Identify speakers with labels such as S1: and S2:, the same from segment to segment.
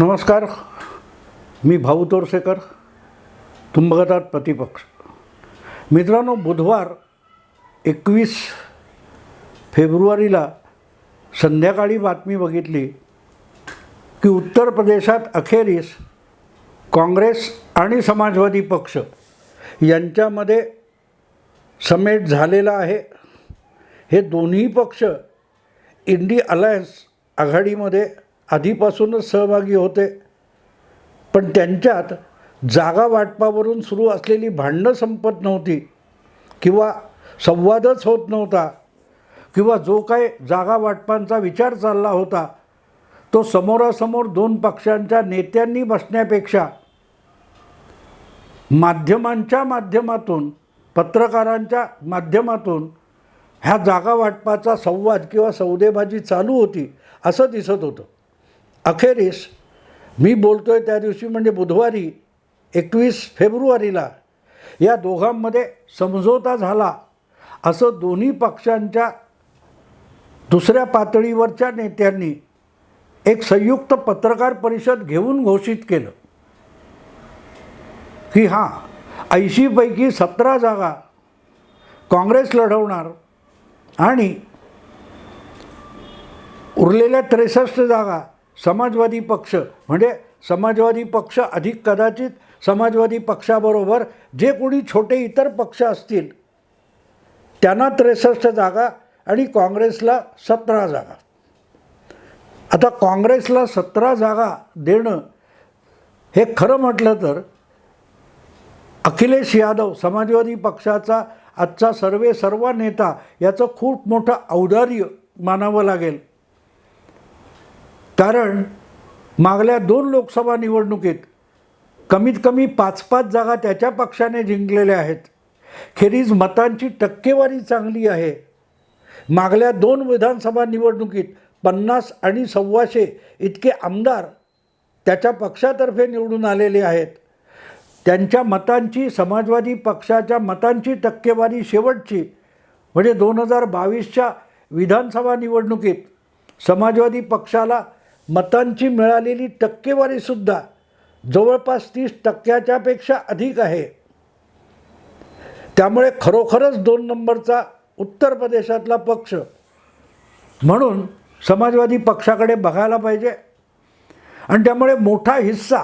S1: नमस्कार. मी भाऊ तोरसेकर. तुंबगतात प्रतिपक्ष. मित्रांनो बुधवार एकवीस फेब्रुवारीला संध्याकाळी बातमी बघितली की उत्तर प्रदेशात अखेरीस काँग्रेस आणि समाजवादी पक्ष यांच्यामध्ये समेट झालेला आहे. हे दोन्ही पक्ष इंडी अलायन्स आघाडीमध्ये आधीपासूनच सहभागी होते. पण त्यांच्यात जागा वाटपावरून सुरू असलेली भांडणं संपत नव्हती किंवा संवादच होत नव्हता किंवा जो काय जागा वाटपांचा विचार चालला होता तो समोरासमोर दोन पक्षांच्या नेत्यांनी बसण्यापेक्षा माध्यमांच्या माध्यमातून पत्रकारांच्या माध्यमातून ह्या जागा वाटपाचा संवाद किंवा सौदेबाजी चालू होती असं दिसत होतं. अखेरीस मी बोलतो आहे त्या दिवशी म्हणजे बुधवारी एकवीस फेब्रुवारीला. या दोघांमध्ये समझोता झाला. असं दोन्ही पक्षांच्या दुसऱ्या पातळीवरच्या नेत्यांनी एक संयुक्त पत्रकार परिषद घेऊन घोषित केलं. की हां ऐंशीपैकी सतरा जागा काँग्रेस लढवणार आणि उरलेल्या त्रेसष्ट जागा समाजवादी पक्ष म्हणजे समाजवादी पक्ष अधिक कदाचित समाजवादी पक्षाबरोबर जे कोणी छोटे इतर पक्ष असतील त्यांना त्रेसष्ट जागा आणि काँग्रेसला सतरा जागा. आता काँग्रेसला सतरा जागा देणं हे खरं म्हटलं तर अखिलेश यादव समाजवादी पक्षाचा आजचा सर्वे सर्व नेता याचं खूप मोठं औदार्य मानावं लागेल. कारण मागल्या दोन लोकसभा निवडणुकीत कमीत कमी पाच पाच जागा त्याच्या पक्षाने जिंकलेल्या आहेत. खेरीज मतांची टक्केवारी चांगली आहे. मागल्या दोन विधानसभा निवडणुकीत पन्नास आणि सव्वाशे इतके आमदार त्याच्या पक्षातर्फे निवडून आलेले आहेत. त्यांच्या मतांची समाजवादी पक्षाच्या मतांची टक्केवारी शेवटची म्हणजे दोन हजार बावीसच्या विधानसभा निवडणुकीत समाजवादी पक्षाला मतांची मिळालेली टक्केवारीसुद्धा जवळपास तीस टक्क्याच्यापेक्षा अधिक आहे. त्यामुळे खरोखरच दोन नंबरचा उत्तर प्रदेशातला पक्ष म्हणून समाजवादी पक्षाकडे बघायला पाहिजे. आणि त्यामुळे मोठा हिस्सा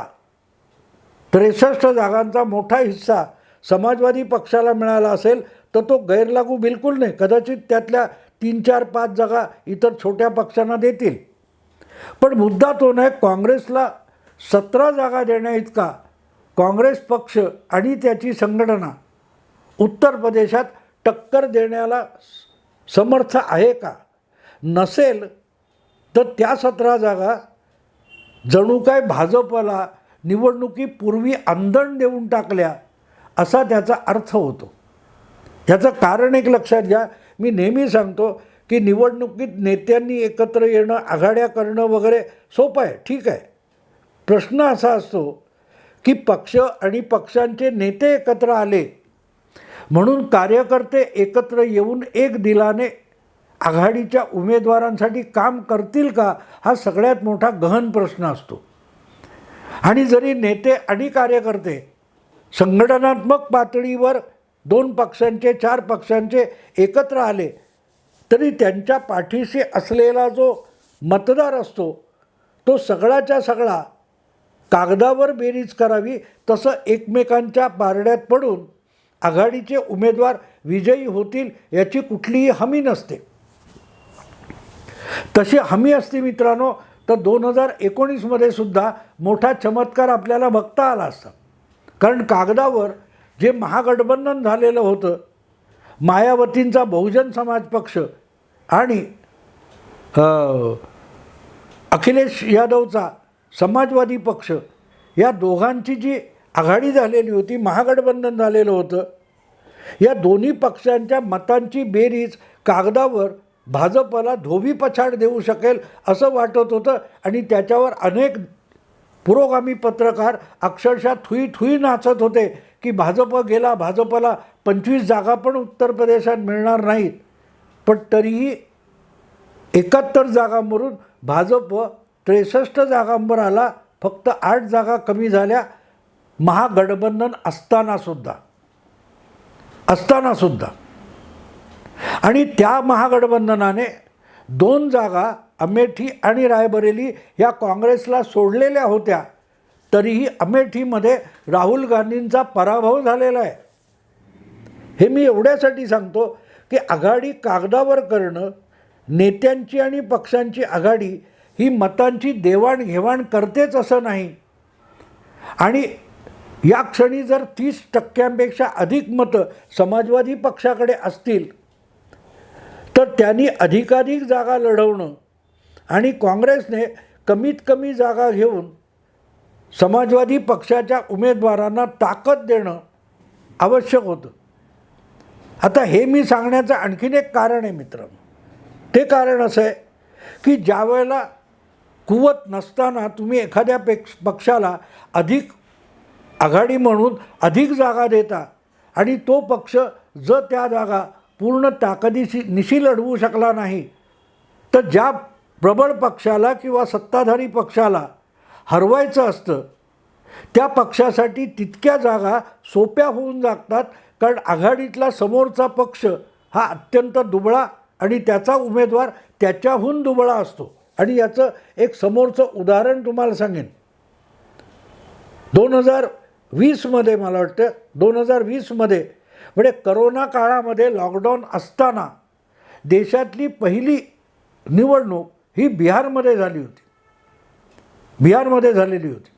S1: त्रेसष्ट जागांचा मोठा हिस्सा समाजवादी पक्षाला मिळाला असेल तर तो गैरलागू बिलकुल नाही. कदाचित त्यातल्या तीन चार पाच जागा इतर छोट्या पक्षांना देतील. पण मुद्दा तो नाही काँग्रेसला सतरा जागा देण्याइतका काँग्रेस पक्ष आणि त्याची संघटना उत्तर प्रदेशात टक्कर देण्याला समर्थ आहे का? नसेल तर त्या सतरा जागा जणू काय भाजपला निवडणुकीपूर्वी आंदण देऊन टाकल्या असा त्याचा अर्थ होतो. याचं कारण एक लक्षात घ्या. मी नेहमी सांगतो की निवडणुकीत नेत्यांनी एकत्र येणं आघाड्या करणं वगैरे सोपं आहे ठीक आहे. प्रश्न असा असतो की पक्ष आणि पक्षांचे नेते एकत्र आले म्हणून कार्यकर्ते एकत्र येऊन एक दिलाने आघाडीच्या उमेदवारांसाठी काम करतील का हा सगळ्यात मोठा गहन प्रश्न असतो. आणि जरी नेते आणि कार्यकर्ते संघटनात्मक पातळीवर दोन पक्षांचे चार पक्षांचे एकत्र आले तरी त्यांच्या पाठीशी असलेला जो मतदार असतो तो सगळाच्या सगळा कागदावर बेरीज करावी तसं एकमेकांच्या पारड्यात पडून आघाडीचे उमेदवार विजयी होतील याची कुठलीही हमी नसते. तशी हमी असते मित्रांनो तर दोन हजार एकोणीसमध्ये सुद्धा मोठा चमत्कार आपल्याला बघता आला असता. कारण कागदावर जे महागठबंधन झालेलं होतं मायावतींचा बहुजन समाज पक्ष आणि अखिलेश यादवचा समाजवादी पक्ष या दोघांची जी आघाडी झालेली होती महागठबंधन झालेलं होतं या दोन्ही पक्षांच्या मतांची बेरीज कागदावर भाजपला धोबी पछाड देऊ शकेल असं वाटत होतं आणि त्याच्यावर अनेक पुरोगामी पत्रकार अक्षरशः थुई थुई नाचत होते की भाजप गेला भाजपला पंचवीस जागा पण उत्तर प्रदेशात मिळणार नाहीत. पण तरीही एकाहत्तर जागांवरून भाजप त्रेसष्ट जागांवर आला. फक्त आठ जागा कमी झाल्या. महागठबंधन असतानासुद्धा असतानासुद्धा आणि त्या महागठबंधनाने दोन जागा अमेठी आणि रायबरेली या काँग्रेसला सोडलेल्या होत्या. तरीही अमेठीमध्ये राहुल गांधींचा पराभव झालेला आहे. हे मी एवढ्यासाठी सांगतो की आघाडी कागदावर करणं नेत्यांची आणि पक्षांची आघाडी ही मतांची देवाणघेवाण करतेच असं नाही. आणि या क्षणी जर तीस टक्क्यांपेक्षा अधिक मतं समाजवादी पक्षाकडे असतील तर त्यांनी अधिकाधिक जागा लढवणं आणि काँग्रेसने कमीत कमी जागा घेऊन समाजवादी पक्षाच्या उमेदवारांना ताकद देणं आवश्यक होतं. आता हे मी सांगण्याचं आणखीन एक कारण आहे मित्र. ते कारण असं आहे की ज्या वेळेला कुवत नसताना तुम्ही एखाद्या पेक्ष पक्षाला अधिक आघाडी म्हणून अधिक जागा देता आणि तो पक्ष जर त्या जागा पूर्ण ताकदीशी निशी लढवू शकला नाही तर ज्या प्रबळ पक्षाला किंवा सत्ताधारी पक्षाला हरवायचं असतं त्या पक्षासाठी तितक्या जागा सोप्या होऊन जागतात कारण आघाडीतला समोरचा पक्ष हा अत्यंत दुबळा आणि त्याचा उमेदवार त्याच्याहून दुबळा असतो. आणि याचं एक समोरचं उदाहरण तुम्हाला सांगेन. दोन हजार वीसमध्ये मला वाटतं दोन हजार वीसमध्ये म्हणजे करोना काळामध्ये लॉकडाऊन असताना देशातली पहिली निवडणूक ही बिहारमध्ये झाली होती. बिहारमध्ये झालेली होती.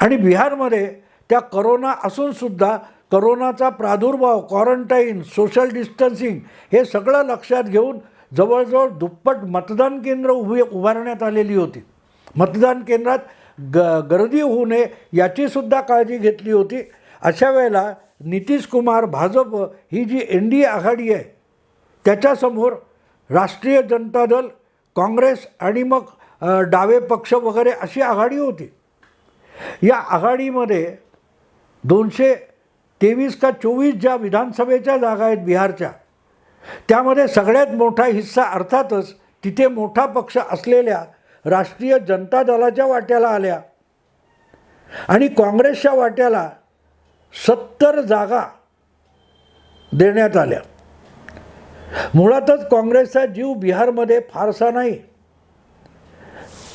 S1: आणि बिहारमध्ये त्या करोना असूनसुद्धा करोनाचा प्रादुर्भाव क्वारंटाईन सोशल डिस्टन्सिंग हे सगळं लक्षात घेऊन जवळजवळ दुप्पट मतदान केंद्र उभी उभारण्यात आलेली होती. मतदान केंद्रात ग गर्दी होऊ नये याचीसुद्धा काळजी घेतली होती. अशा वेळेला नितीश कुमार भाजप ही जी एन डी ए आघाडी आहे त्याच्यासमोर राष्ट्रीय जनता दल काँग्रेस आणि मग डावे पक्ष वगैरे अशी आघाडी होती. या आघाडीमध्ये दोनशे तेवीस का चोवीस ज्या विधानसभेच्या जागा आहेत बिहारच्या त्यामध्ये सगळ्यात मोठा हिस्सा अर्थातच तिथे मोठा पक्ष असलेल्या राष्ट्रीय जनता दलाच्या वाट्याला आल्या. आणि काँग्रेसच्या वाट्याला सत्तर जागा देण्यात आल्या. मुळातच काँग्रेसचा जीव बिहारमध्ये फारसा नाही.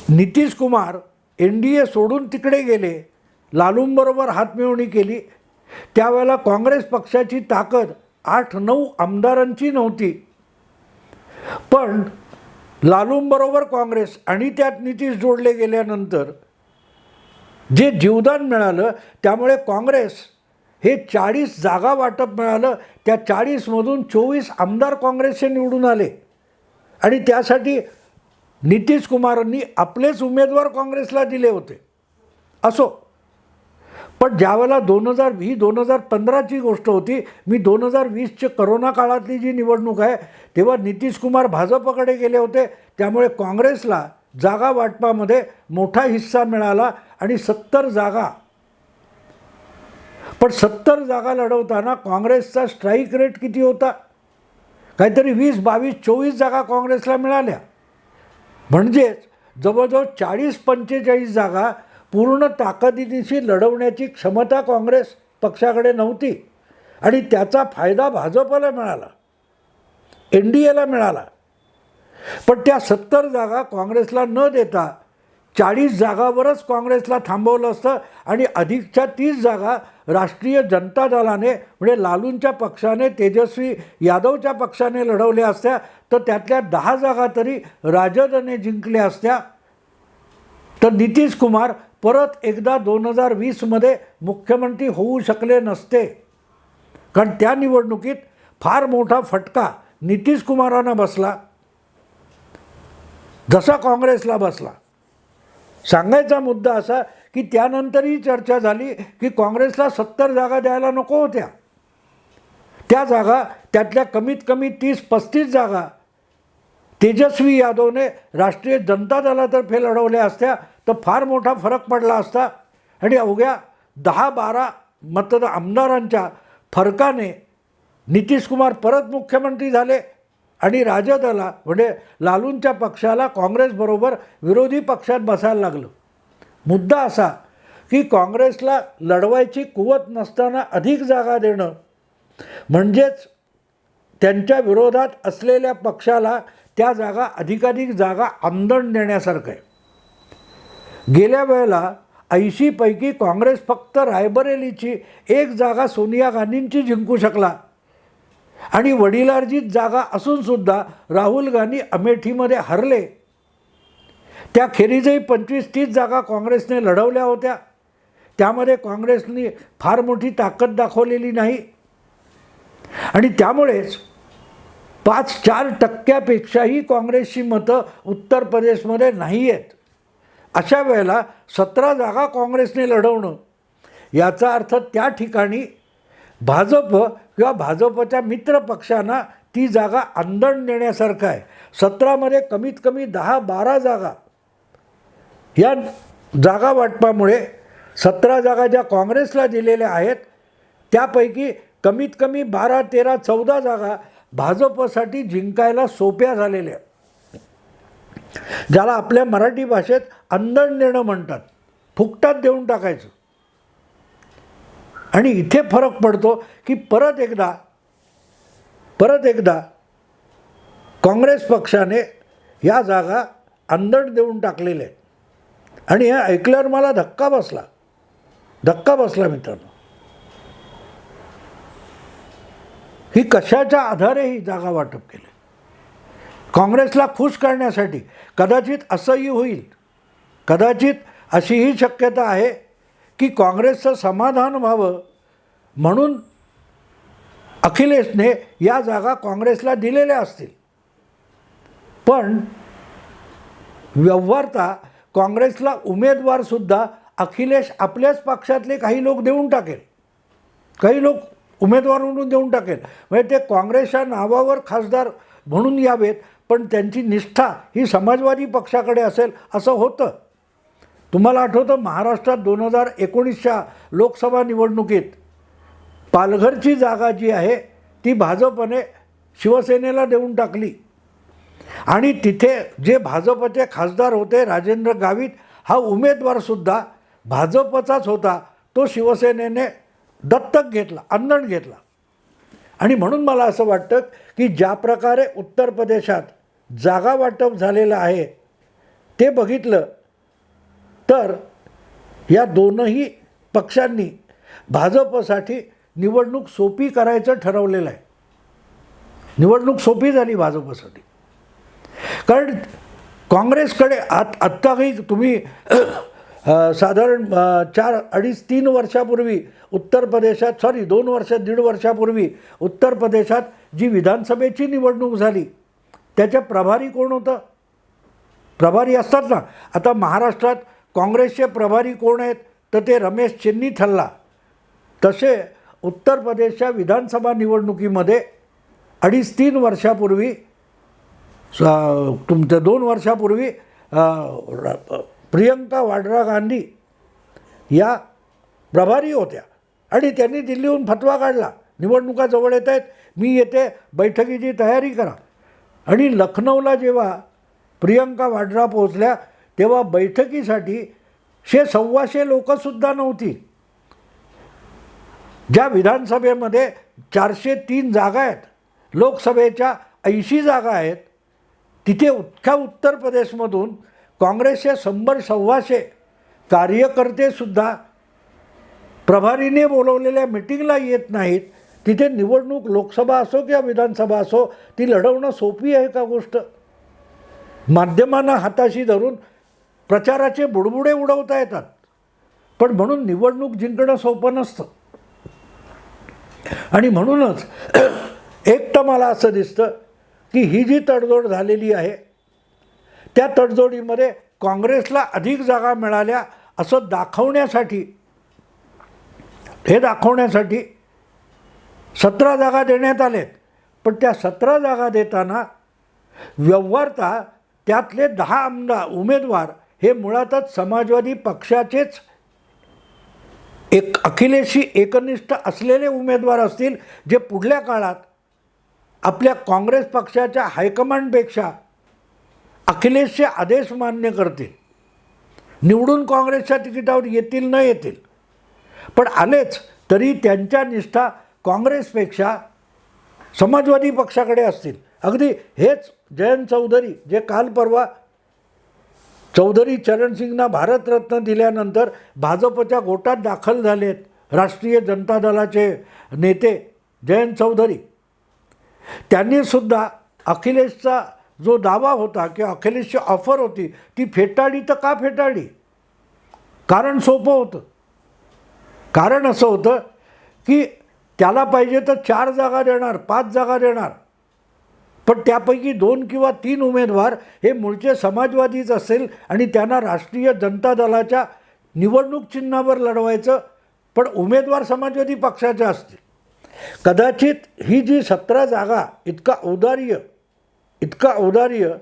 S1: Nitish Kumar N D A सोडून तिकडे गेले लालूंबरोबर हातमिळवणी केली. त्यावेळेला काँग्रेस पक्षाची ताकद आठ नऊ आमदारांची नव्हती. पण लालूंबरोबर काँग्रेस आणि त्यात नितीश जोडले गेल्यानंतर जे जीवदान मिळालं त्यामुळे काँग्रेस हे चाळीस जागा वाटप मिळालं. त्या चाळीसमधून चोवीस आमदार काँग्रेसचे निवडून आले. आणि त्यासाठी नितीश कुमारांनी आपलेच उमेदवार काँग्रेसला दिले होते. असो. पण ज्यावेळेला दोन हजार ही दोन हजार पंधराची गोष्ट होती मी दोन हजार वीसच्या करोना काळातली जी निवडणूक आहे तेव्हा नितीश कुमार भाजपकडे गेले होते. त्यामुळे काँग्रेसला जागा वाटपामध्ये मोठा हिस्सा मिळाला आणि सत्तर जागा. पण सत्तर जागा लढवताना काँग्रेसचा स्ट्राईक रेट किती होता? काहीतरी वीस बावीस चोवीस जागा काँग्रेसला मिळाल्या. म्हणजेच जवळजवळ चाळीस पंचेचाळीस जागा पूर्ण ताकदीनिशी लढवण्याची क्षमता काँग्रेस पक्षाकडे नव्हती. आणि त्याचा फायदा भाजपला मिळाला. एन डी एला मिळाला. पण त्या सत्तर जागा काँग्रेसला न देता चाळीस जागावरच काँग्रेसला थांबवलं असतं आणि अधिकच्या तीस जागा राष्ट्रीय जनता दलाने म्हणजे लालूंच्या पक्षाने तेजस्वी यादवच्या पक्षाने लढवल्या असत्या. तर त्यातल्या दहा जागा तरी राजदने जिंकल्या असत्या. तर नितीश कुमार परत एकदा दोन हजार वीसमध्ये मुख्यमंत्री होऊ शकले नसते. कारण त्या निवडणुकीत फार मोठा फटका नितीश कुमारांना बसला. जसा काँग्रेसला बसला. सांगायचा मुद्दा असा की त्यानंतरही चर्चा झाली की काँग्रेसला सत्तर जागा द्यायला नको होत्या. त्या जागा त्यातल्या कमीत कमी तीस पस्तीस जागा तेजस्वी यादवने राष्ट्रीय जनता दलातर्फे लढवल्या असत्या. तर फार मोठा फरक पडला असता. आणि अवघ्या दहा बारा मतदा आमदारांच्या फरकाने नितीश कुमार परत मुख्यमंत्री झाले. आणि राजदला म्हणजे लालूंच्या पक्षाला काँग्रेसबरोबर विरोधी पक्षात बसायला लागलं. मुद्दा असा की काँग्रेसला लढवायची कुवत नसताना अधिक जागा देणं म्हणजेच त्यांच्या विरोधात असलेल्या पक्षाला त्या जागा अधिकाधिक जागा आमदण देण्यासारखं आहे. गेल्या वेळेला ऐंशीपैकी काँग्रेस फक्त रायबरेलीची एक जागा सोनिया गांधींची जिंकू शकला. आणि वडिलार्जित जागा असूनसुद्धा राहुल गांधी अमेठीमध्ये हरले. त्याखेरीजही पंचवीस तीस जागा काँग्रेसने लढवल्या होत्या. त्यामध्ये काँग्रेसने फार मोठी ताकद दाखवलेली नाही. आणि त्यामुळेच पाच चार टक्क्यापेक्षाही काँग्रेसची मतं उत्तर प्रदेशमध्ये नाही आहेत अशा वेळेला सतरा जागा काँग्रेसने लढवणं याचा अर्थ त्या ठिकाणी भाजप किंवा भाजपच्या मित्र पक्षांना ती जागा आंदण देण्यासारखं आहे. सतरामध्ये कमीत कमी दहा बारा जागा. या जागा वाटपामुळे सतरा जागा ज्या काँग्रेसला दिलेल्या आहेत त्यापैकी कमीत कमी बारा तेरा चौदा जागा भाजपसाठी जिंकायला सोप्या झालेल्या ज्याला आपल्या मराठी भाषेत अंदण देणं म्हणतात. फुकटात देऊन टाकायचं. आणि इथे फरक पडतो की परत एकदा परत एकदा काँग्रेस पक्षाने या जागा अंदण देऊन टाकलेल्या आहेत. आणि हे ऐकल्यावर मला धक्का बसला. धक्का बसला मित्रांनो. ही कशाच्या आधारे ही जागा वाटप केली? काँग्रेसला खुश करण्यासाठी कदाचित असंही होईल. कदाचित अशीही शक्यता आहे की काँग्रेसचं समाधान व्हावं म्हणून अखिलेशने या जागा काँग्रेसला दिलेल्या असतील. पण व्यवहारता काँग्रेसला उमेदवारसुद्धा अखिलेश आपल्याच पक्षातले काही लोक देऊन टाकेल. काही लोक उमेदवार म्हणून देऊन टाकेल. म्हणजे ते काँग्रेसच्या नावावर खासदार म्हणून यावेत पण त्यांची निष्ठा ही समाजवादी पक्षाकडे असेल असं होतं. तुम्हाला आठवतं महाराष्ट्रात दोन हजार एकोणीसच्या लोकसभा निवडणुकीत पालघरची जागा जी आहे ती भाजपने शिवसेनेला देऊन टाकली. आणि तिथे जे भाजपचे खासदार होते राजेंद्र गावित हा उमेदवारसुद्धा भाजपचाच होता. तो शिवसेनेने दत्तक घेतला अंदण घेतला. आणि म्हणून मला असं वाटतं की ज्या प्रकारे उत्तर प्रदेशात जागा वाटप झालेलं आहे ते बघितलं तर या दोनही पक्षांनी भाजपसाठी निवडणूक सोपी करायचं ठरवलेलं आहे. निवडणूक सोपी झाली भाजपसाठी. कारण काँग्रेसकडे आत आत्ता काही तुम्ही साधारण चार अडीच तीन वर्षापूर्वी उत्तर प्रदेशात सॉरी दोन वर्ष दीड वर्षापूर्वी उत्तर प्रदेशात जी विधानसभेची निवडणूक झाली त्याच्या प्रभारी कोण होतं? प्रभारी असतात ना. आता महाराष्ट्रात काँग्रेसचे प्रभारी कोण आहेत? तर ते रमेश चेन्नीथल्ला. तसे उत्तर प्रदेशच्या विधानसभा निवडणुकीमध्ये अडीच तीन वर्षापूर्वी तुमच्या दोन वर्षापूर्वी प्रियंका वाड्रा गांधी या प्रभारी होत्या. आणि त्यांनी दिल्लीहून फतवा काढला. निवडणुका जवळ येत आहेत. मी येते बैठकीची तयारी करा. आणि लखनौला जेव्हा प्रियंका वाड्रा पोहोचल्या तेव्हा बैठकीसाठी शे सव्वाशे लोकंसुद्धा नव्हती. ज्या विधानसभेमध्ये चारशे तीन जागा आहेत लोकसभेच्या ऐंशी जागा आहेत तिथे उत्ख्या उत्तर प्रदेशमधून काँग्रेसचे शंभर सव्वाशे कार्यकर्तेसुद्धा प्रभारीने बोलवलेल्या मिटिंगला येत नाहीत. तिथे निवडणूक लोकसभा असो किंवा विधानसभा असो ती लढवणं सोपी आहे का गोष्ट? माध्यमांना हाताशी धरून प्रचाराचे बुडबुडे उडवता येतात. पण म्हणून निवडणूक जिंकणं सोपं नसतं. आणि म्हणूनच एक तर मला असं दिसतं की ही जी तडजोड झालेली आहे त्या तडजोडीमध्ये काँग्रेसला अधिक जागा मिळाल्या असं दाखवण्यासाठी हे दाखवण्यासाठी सतरा जागा देण्यात आलेत. पण त्या सतरा जागा देताना व्यवहारता त्यातले दहा आमदार उमेदवार हे मुळातच समाजवादी पक्षाचेच एक अखिलेशी एकनिष्ठ असलेले उमेदवार असतील जे पुढल्या काळात आपल्या काँग्रेस पक्षाच्या हायकमांडपेक्षा अखिलेशचे आदेश मान्य करतील. निवडून काँग्रेसच्या तिकिटावर येतील न येतील. पण आलेच तरी त्यांच्या निष्ठा काँग्रेसपेक्षा समाजवादी पक्षाकडे असतील. अगदी हेच जयंत चौधरी जे काल परवा चौधरी चरणसिंगना भारतरत्न दिल्यानंतर भाजपच्या गोटात दाखल झालेत राष्ट्रीय जनता दलाचे नेते जयंत चौधरी. त्यांनीसुद्धा अखिलेशचा जो दावा होता की अखिलेशची ऑफर होती ती फेटाळली तर का फेटाळली? कारण सोपं होतं. कारण असं होतं की त्याला पाहिजे तर चार जागा देणार पाच जागा देणार. पण त्यापैकी दोन किंवा तीन उमेदवार हे मूळचे समाजवादीच असेल आणि त्यांना राष्ट्रीय जनता दलाच्या निवडणूक चिन्हावर लढवायचं पण उमेदवार समाजवादी पक्षाचे असतील. कदाचित ही जी सतरा जागा इतका औदार्य इतका औदार्य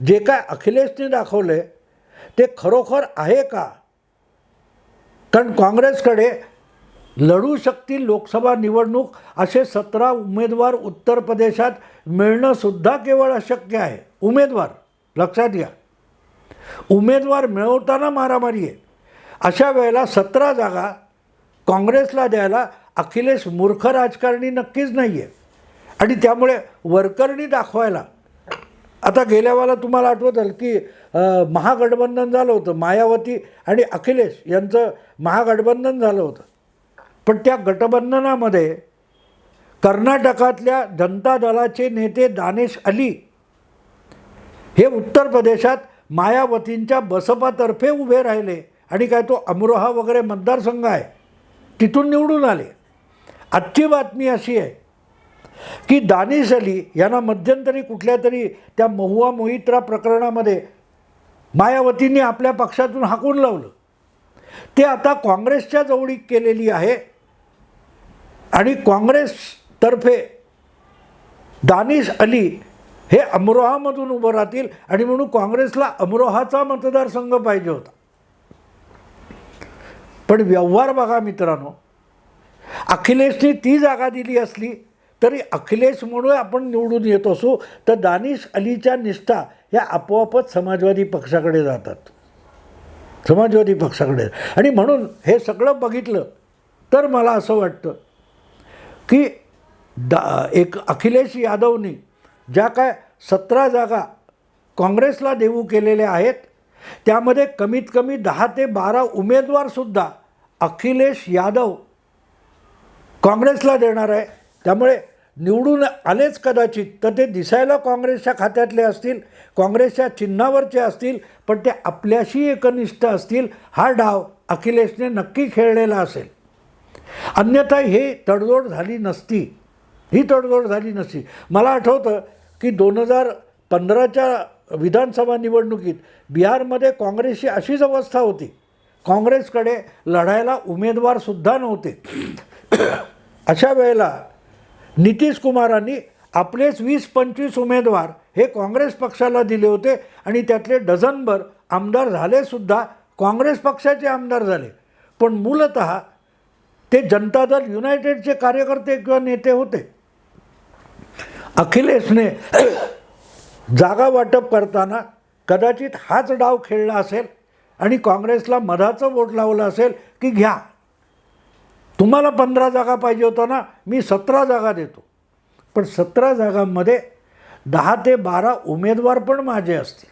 S1: जे काय अखिलेशने दाखवले ते खरोखर आहे का? कारण काँग्रेसकडे लढू शकतील लोकसभा निवडणूक असे सतरा उमेदवार उत्तर प्रदेशात मिळणंसुद्धा केवळ अशक्य आहे. उमेदवार लक्षात घ्या. उमेदवार मिळवताना मारामारी आहे. अशा वेळेला सतरा जागा काँग्रेसला द्यायला अखिलेश मूर्ख राजकारणी नक्कीच नाही आहे आणि त्यामुळे वरकरणी दाखवायला. आता गेल्या वेळेला तुम्हाला आठवतं की महागठबंधन झालं होतं मायावती आणि अखिलेश यांचं महागठबंधन झालं होतं. पण त्या गठबंधनामध्ये कर्नाटकातल्या जनता दलाचे नेते दानेश अली हे उत्तर प्रदेशात मायावतींच्या बसपातर्फे उभे राहिले आणि काय तो अमरोहा वगैरे मतदारसंघ आहे तिथून निवडून आले. आजची बातमी अशी आहे की दानिश अली यांना मध्यंतरी कुठल्या तरी त्या महुआ मोहित्रा प्रकरणामध्ये मायावतींनी आपल्या पक्षातून हाकून लावलं. ते आता काँग्रेसच्या जवळीक केलेली आहे. आणि काँग्रेसतर्फे दानिश अली हे अमरोहामधून उभं राहतील आणि म्हणून काँग्रेसला अमरोहाचा मतदारसंघ पाहिजे होता. पण व्यवहार बघा मित्रांनो अखिलेशने ती जागा दिली असली तरी अखिलेश म्हणून आपण निवडून येत असू तर दानिश अलीच्या निष्ठा या आपोआपच समाजवादी पक्षाकडे जातात. समाजवादी पक्षाकडे. आणि म्हणून हे सगळं बघितलं तर मला असं वाटतं की दा एक अखिलेश यादवनी ज्या काय सतरा जागा काँग्रेसला देऊ केलेल्या आहेत त्यामध्ये कमीत कमी दहा ते बारा उमेदवारसुद्धा अखिलेश यादव काँग्रेसला देणार आहे. त्यामुळे निवडून आलेच कदाचित तर ते दिसायला काँग्रेसच्या खात्यातले असतील काँग्रेसच्या चिन्हावरचे असतील पण ते आपल्याशी एकनिष्ठ असतील हा डाव अखिलेशने नक्की खेळलेला असेल. अन्यथा हे तडजोड झाली नसती. ही तडजोड झाली नसती. मला आठवतं की दोन हजार पंधराच्या विधानसभा निवडणुकीत बिहारमध्ये काँग्रेसची अशीच अवस्था होती. काँग्रेसकडे लढायला उमेदवारसुद्धा नव्हते. अशा वेळेला नितीश कुमारांनी आपलेच वीस पंचवीस उमेदवार हे काँग्रेस पक्षाला दिले होते आणि त्यातले डझनभर आमदार झालेसुद्धा काँग्रेस पक्षाचे आमदार झाले. पण मूलत ते जनता दल युनायटेडचे कार्यकर्ते किंवा नेते होते. अखिलेशने जागा वाटप करताना कदाचित हाच डाव खेळला असेल आणि काँग्रेसला मधाचं वोट लावलं असेल की घ्या. तुम्हाला पंधरा जागा पाहिजे होता ना मी सतरा जागा देतो. पण सतरा जागांमध्ये दहा ते बारा उमेदवार पण माझे असतील.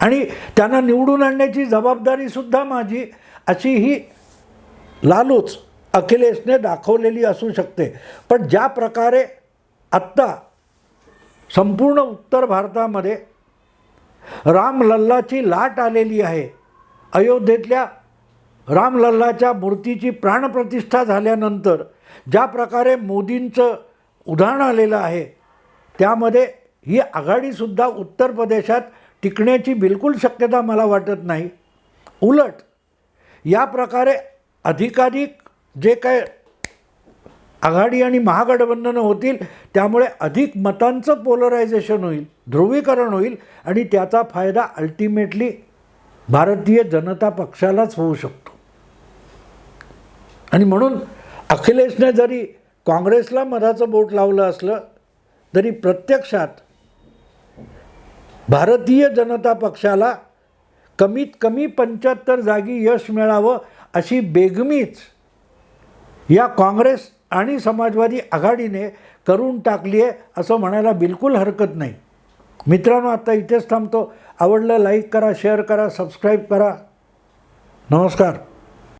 S1: आणि त्यांना निवडून आणण्याची जबाबदारीसुद्धा माझी अशी ही लालूच अखिलेशने दाखवलेली असू शकते. पण ज्या प्रकारे आत्ता संपूर्ण उत्तर भारतामध्ये रामलल्लाची लाट आलेली आहे अयोध्येतल्या रामलल्लाच्या मूर्तीची प्राणप्रतिष्ठा झाल्यानंतर ज्या प्रकारे मोदींचं उदाहरण आलेलं आहे त्यामध्ये ही आघाडीसुद्धा उत्तर प्रदेशात टिकण्याची बिलकुल शक्यता मला वाटत नाही. उलट या प्रकारे अधिकाधिक जे काय आघाडी आणि महागठबंधनं होतील त्यामुळे अधिक मतांचं पोलरायझेशन होईल ध्रुवीकरण होईल आणि त्याचा फायदा अल्टिमेटली भारतीय जनता पक्षालाच होऊ शकतो. आणि म्हणून अखिलेशने जरी काँग्रेसला मधाचं बोट लावलं असलं तरी प्रत्यक्षात भारतीय जनता पक्षाला कमीत कमी पंच्याहत्तर जागी यश मिळावं अशी बेगमीच या काँग्रेस आणि समाजवादी आघाडीने करून टाकली आहे असं म्हणायला बिलकुल हरकत नाही. मित्रांनो आता इथेच थांबतो. आवडलं लाईक करा शेअर करा सबस्क्राईब करा. नमस्कार.